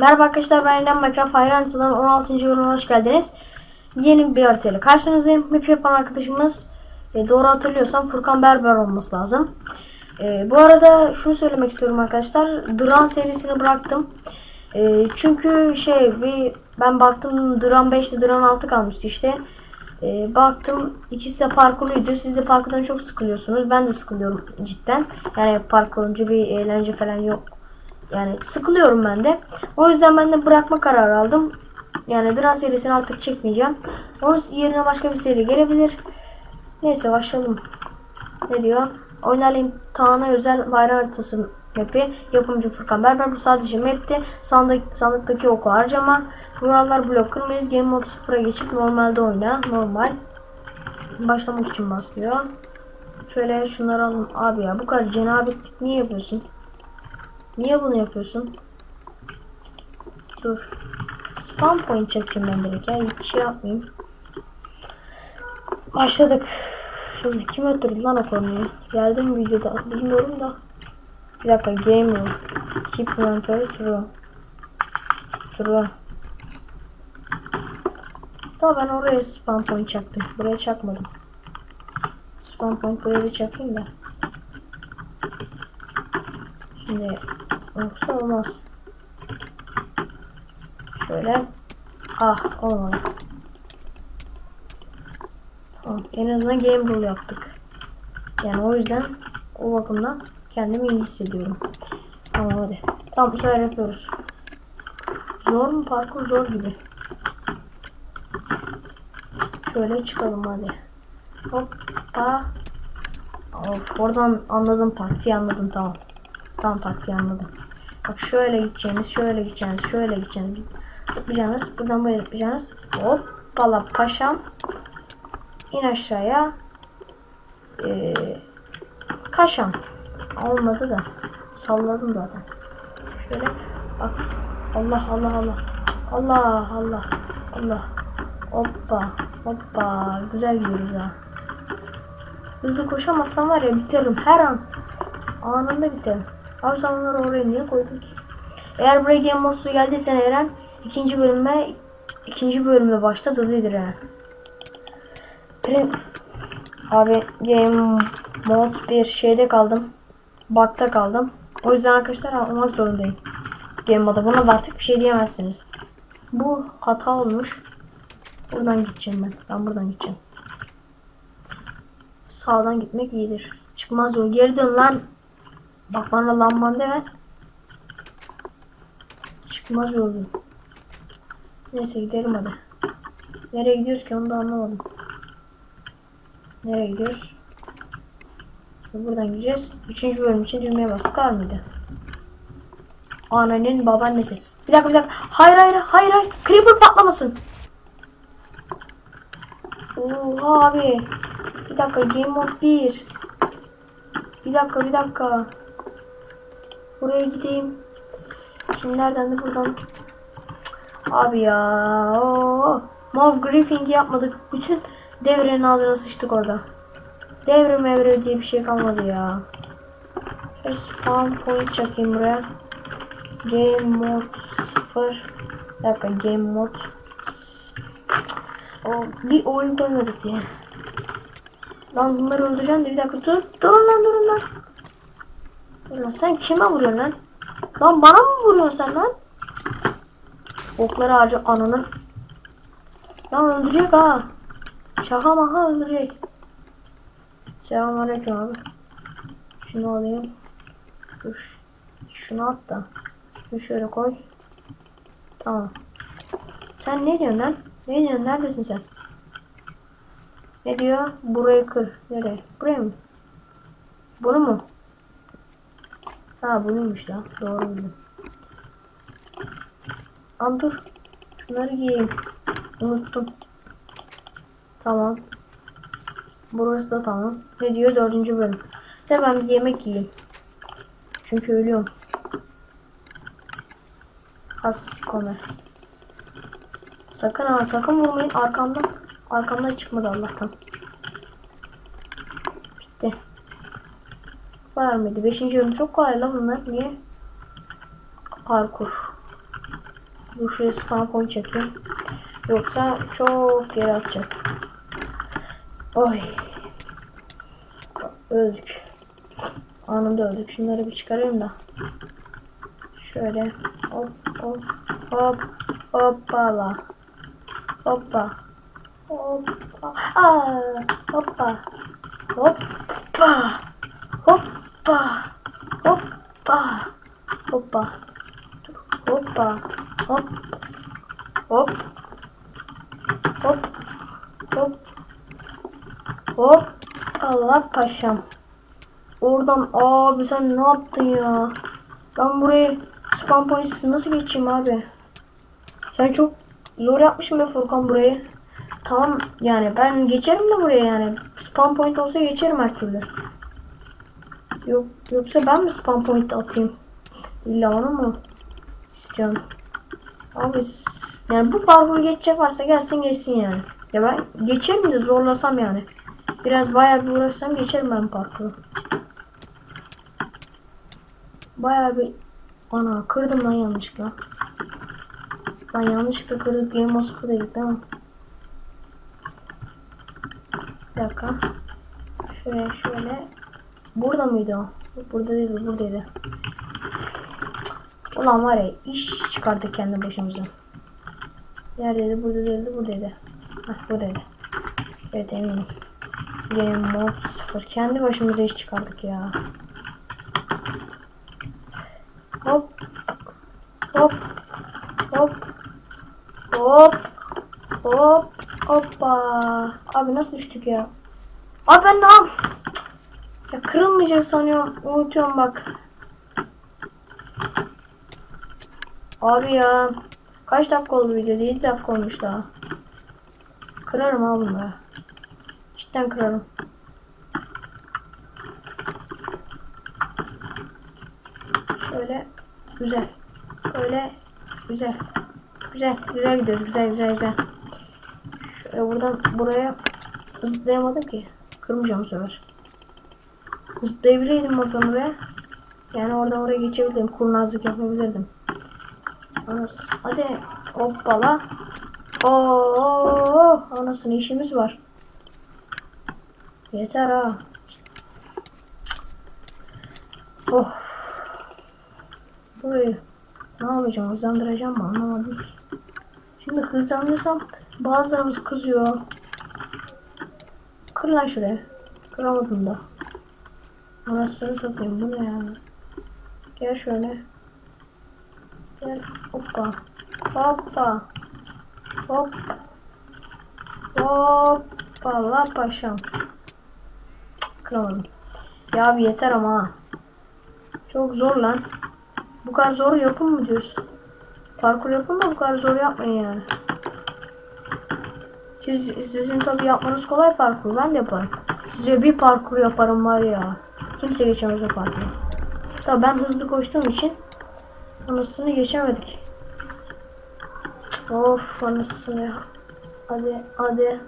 Merhaba arkadaşlar ben Eren Minecraft Hayır Haritadan 16. bölümüne hoş geldiniz. Yeni bir haritayla karşınızdayım. Map yapan arkadaşımız e, doğru hatırlıyorsam Furkan Berber olması lazım. E, bu arada şunu söylemek istiyorum arkadaşlar. Duran serisini bıraktım. E, çünkü şey bir ben baktım Duran 5'te Duran 6 kalmıştı işte. E, baktım ikisi de parkurluydu. Siz de parkurdan çok sıkılıyorsunuz. Ben de sıkılıyorum cidden. Yani parkur olunca bir eğlence falan yok. Yani sıkılıyorum ben de. O yüzden ben de bırakma kararı aldım. Yani Dran serisini artık çekmeyeceğim. Onun yerine başka bir seri gelebilir. Neyse başlayalım. Ne diyor? Oynarla imtihana özel bayram haritası map'i. Yapımcı Furkan Berber. Bu sadece map'ti. Sandık, sandıktaki oku harcama. Buralar blok kırmayız. Game mode 0'a geçip normalde oyna. Normal. Başlamak için basıyor. Şöyle şunları alın. Abi ya bu kadar cenabetlik niye yapıyorsun? Niye bunu yapıyorsun? Dur. Spam point çekeyim ben direkt ya. Hiç şey yapmayayım. Başladık. Şimdi kim öldürdü lan o konuyu? Geldi mi videoda? Bilmiyorum da. Bir dakika. Game room. Keep inventory true. True. Daha ben oraya spam point çaktım. Buraya çakmadım. Spam point buraya bir çakayım da. Şimdi yoksa olmaz. Şöyle. Ah olmadı. Tamam. En azından game rule yaptık. Yani o yüzden o bakımdan kendimi iyi hissediyorum. Tamam hadi. Tamam bu sefer yapıyoruz. Zor mu? Parkur zor gibi. Şöyle çıkalım hadi. Hoppa. Of, oradan anladım taktiği anladım tamam. Tamam taktiği anladım. Bak şöyle gideceğiniz, şöyle gideceğiniz, şöyle gideceğiniz. Zıplayacaksınız. Buradan böyle zıplayacaksınız. Hoppala paşam. İn aşağıya. Ee, kaşam. Olmadı da. Salladım zaten. Şöyle bak. Allah Allah Allah. Allah Allah. Allah. Hoppa. Hoppa. Güzel gidiyoruz ha. Hızlı koşamazsam var ya bitiririm her an. Anında biterim. Abi sen onları oraya niye koydun ki? Eğer buraya Game Mode'su geldiysen Eren ikinci bölüme ikinci bölüme başladıdır Eren. Benim abi Game Mode bir şeyde kaldım. Bug'da kaldım. O yüzden arkadaşlar almak zorundayım. Game Mode'a buna da artık bir şey diyemezsiniz. Bu hata olmuş. Buradan gideceğim ben. Ben buradan gideceğim. Sağdan gitmek iyidir. Çıkmaz yol. Geri dön lan. Bak bana lanman deme. Çıkmaz yolum. Neyse gidelim hadi. Nereye gidiyoruz ki onu da anlamadım. Nereye gidiyoruz? Buradan gideceğiz. Üçüncü bölüm için düğmeye bastık var mıydı? Annenin babaannesi. Bir dakika bir dakika. Hayır hayır hayır hayır. Creeper patlamasın. Oha abi. Bir dakika game mode 1. Bir dakika bir dakika. Buraya gideyim. Şimdi nereden de buradan. Abi ya. Oo. Mob griefing yapmadık. Bütün devrenin ağzına sıçtık orada. Devre mevre diye bir şey kalmadı ya. Şöyle spawn point çakayım buraya. Game mode 0. Bir dakika game mode. O bir oyun koymadık diye. Lan bunları öldüreceğim de bir dakika dur. Durun lan durun lan. Lan sen kime vuruyorsun lan? Lan bana mı vuruyorsun sen lan? Okları harca ananı. Lan öldürecek ha. Şaka maka öldürecek. Selamünaleyküm abi. Şunu alayım. Dur. Şunu at da. Şunu şöyle koy. Tamam. Sen ne diyorsun lan? Ne diyorsun? Neredesin sen? Ne diyor? Burayı kır. Nereye? Buraya mı? Bunu mu? Ha bunuymuş lan. Doğru bildim. Al dur. Şunları giyeyim. Unuttum. Tamam. Burası da tamam. Ne diyor? Dördüncü bölüm. De ben bir yemek yiyeyim. Çünkü ölüyorum. Has kome. Sakın ha sakın vurmayın arkamdan. Arkamdan çıkmadı Allah'tan. Bitti. Var mıydı? Beşinci bölüm çok kolay la bunlar. Niye? Parkur. Dur şuraya spawn çekeyim. Yoksa çok geri atacak. Oy. Öldük. Anında öldük. Şunları bir çıkarayım da. Şöyle. Hop hop hop hoppala. Hoppa. Hoppa. Aa, hoppa. Hoppa. Hoppa. Hoppa. Hoppa. Hoppa. Hop. Hop. Hop. Hop. Hop. Allah paşam. Oradan abi sen ne yaptın ya? Ben burayı spam pointsiz nasıl geçeyim abi? Sen çok zor yapmışsın be Furkan burayı. Tamam yani ben geçerim de buraya yani. Spam point olsa geçerim her türlü. Yok yoksa ben mi spam point atayım? İlla onu mu istiyorsun? Abi yani bu parkuru geçecek varsa gelsin geçsin yani. Ya ben geçerim de zorlasam yani. Biraz bayağı bir uğraşsam geçerim ben parkuru. Bayağı bir ana kırdım lan yanlışlıkla. Ben yanlışlıkla kırdık Game of dedik değil mi? Bir dakika. Şöyle şöyle. Burada mıydı o? Burada değildi buradaydı. Ulan var ya iş çıkardık kendi başımıza. Neredeydi? Burada değildi buradaydı. Hah buradaydı. Evet eminim. Game mode 0. Kendi başımıza iş çıkardık ya. Hop. Hop. Hop. Hop. Hop. Hoppa. Abi nasıl düştük ya? Abi ben ne yap? Ya kırılmayacak sanıyorum. Unutuyorum bak. Abi ya. Kaç dakika oldu video? 7 dakika olmuş daha. Kırarım abi bunları. Cidden kırarım. Şöyle güzel. Böyle güzel. Güzel. Güzel gidiyoruz. Güzel güzel güzel. Şöyle buradan buraya zıplayamadım ki. Kırmayacağım bu sefer. Zıplayabileydim oradan oraya. Yani oradan oraya geçebilirdim. Kurnazlık yapabilirdim. Anas. Hadi hoppala. Oo, anasını işimiz var. Yeter ha. Oh. Burayı ne yapacağım? Hızlandıracağım mı? Anlamadım ki. Şimdi hızlandırsam bazılarımız kızıyor. Kır lan şuraya. Kıramadım da. Anasını satayım. Bu ne ya? Gel şöyle. Gel. Hoppa. Hoppa. Hop. Hoppa la paşam. Kıramadım. Ya abi yeter ama ha. Çok zor lan. Bu kadar zor yapın mı diyorsun? Parkur yapın da bu kadar zor yapmayın yani. Siz sizin tabi yapmanız kolay parkur. Ben de yaparım. Size bir parkur yaparım var ya. Kimse geçemez o parkuru. Tabi ben hızlı koştuğum için anasını geçemedik. Of anasını. Hadi hadi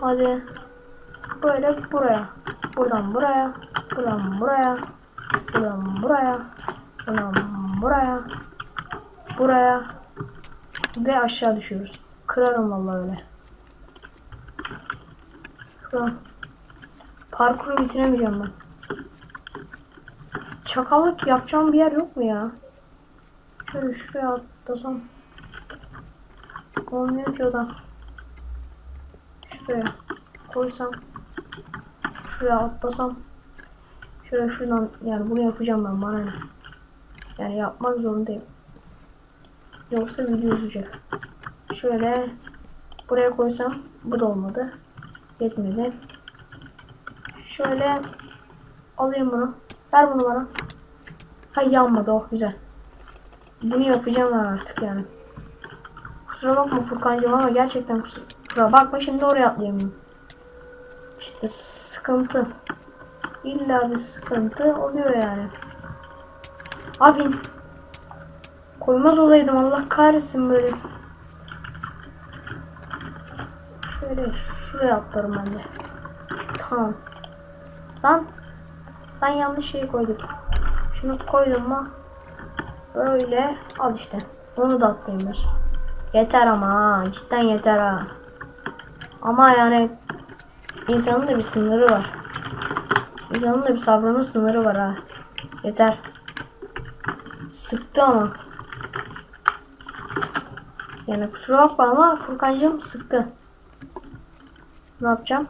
hadi. Böyle buraya. Buradan buraya. Buradan buraya. Buradan buraya. Buradan buraya. Buraya. Ve aşağı düşüyoruz. Kırarım vallahi öyle. Şuradan. Parkuru bitiremeyeceğim ben. Çakallık yapacağım bir yer yok mu ya? Şöyle şuraya atlasam. Olmuyor ki o da. Şuraya koysam. Şuraya atlasam. Şöyle şuradan yani bunu yapacağım ben bana. Yani yapmak zorundayım. Yoksa video uzayacak. Şöyle buraya koysam bu da olmadı. Yetmedi. Şöyle alayım bunu. Ver bunu bana. Ha yanmadı oh güzel. Bunu yapacağım ben artık yani. Kusura bakma Furkan'cığım ama gerçekten kusura bakma şimdi oraya atlayamıyorum. İşte sıkıntı. İlla bir sıkıntı oluyor yani. Abi koymaz olaydım Allah kahretsin böyle. Şöyle şuraya atlarım ben de. Tamam. Lan ben yanlış şeyi koydum. Şunu koydum mu? Böyle al işte. Onu da atlayayım Yeter ama ha. Cidden yeter ha. Ama yani insanın da bir sınırı var. İnsanın da bir sabrının sınırı var ha. Yeter. Sıktı ama. Yani kusura bakma ama Furkancığım sıktı. Ne yapacağım?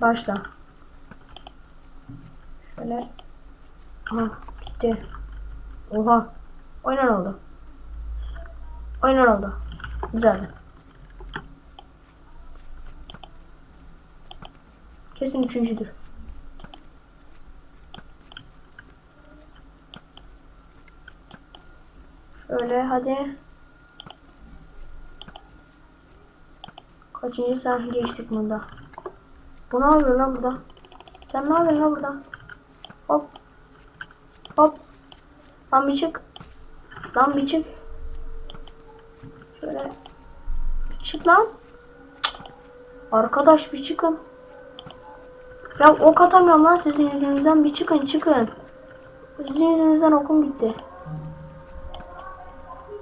Başla. Şöyle. Aha bitti. Oha. Oynan oldu. Oynan oldu. Güzeldi. Kesin üçüncüdür. Şöyle hadi. Kaçıncı sen geçtik bunda. Bu ne yapıyor lan burada? Sen ne yapıyorsun lan burada? Hop. Lan bir çık. Lan bir çık. Şöyle. Bir çık lan. Arkadaş bir çıkın. Ya ok atamıyorum lan sizin yüzünüzden. Bir çıkın çıkın. Sizin yüzünüzden okum gitti.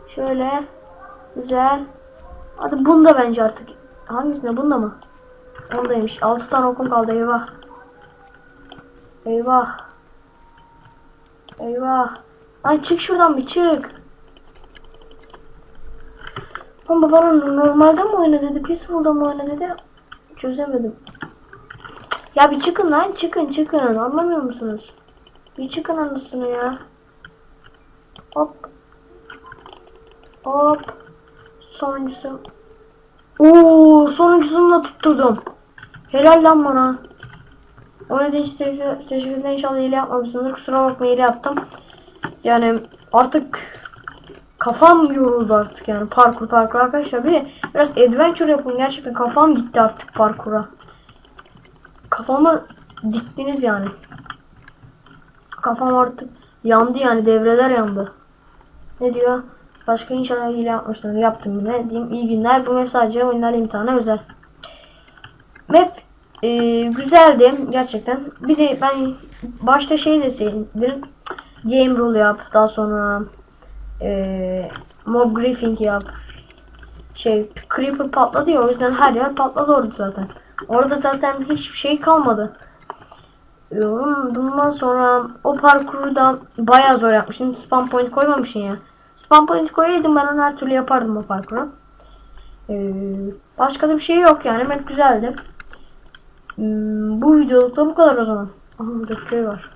Şöyle. Güzel. Hadi bunda bence artık. Hangisinde? Bunda mı? Ondaymış. 6 tane okum kaldı. Eyvah. Eyvah. Eyvah. Lan çık şuradan bir çık. Ama bana normalde mi oyna dedi, peaceful'da mı oyna dedi. Çözemedim. Ya bir çıkın lan, çıkın çıkın. Anlamıyor musunuz? Bir çıkın anasını ya. Hop. Hop. Sonuncusu. Oo, sonuncusunu da tutturdum. Helal lan bana. Oynadığın için teşekkür- teşekkürler inşallah hile yapmamışsındır. Kusura bakma hile yaptım. Yani artık kafam yoruldu artık yani parkur parkur arkadaşlar. Bir de biraz adventure yapın. Gerçekten kafam gitti artık parkura. Kafamı diktiniz yani. Kafam artık yandı yani devreler yandı. Ne diyor? Başka inşallah hile yapmışsınız. Yaptım yine. Diyeyim iyi günler. Bu map sadece oyunlar imtihana özel. Map e, güzeldi gerçekten. Bir de ben başta şey deseydim. Game rule yap. Daha sonra e, mob griefing yap. Şey creeper patladı ya o yüzden her yer patladı orada zaten. Orada zaten hiçbir şey kalmadı. E, onun- Bundan sonra o parkuru da bayağı zor yapmışsın. Spam point koymamışsın ya. Spam point koyaydım ben onu her türlü yapardım o parkuru. Ee, başka da bir şey yok yani. Map güzeldi. Hmm, bu videolukta bu kadar o zaman. Aha burada köy var.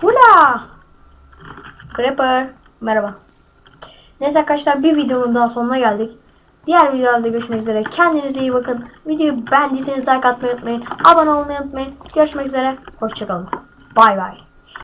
Hula! Creeper. Merhaba. Neyse arkadaşlar bir videonun daha sonuna geldik. Diğer videolarda görüşmek üzere. Kendinize iyi bakın. Videoyu beğendiyseniz like atmayı unutmayın. Abone olmayı unutmayın. Görüşmek üzere. Hoşçakalın. Bay bay.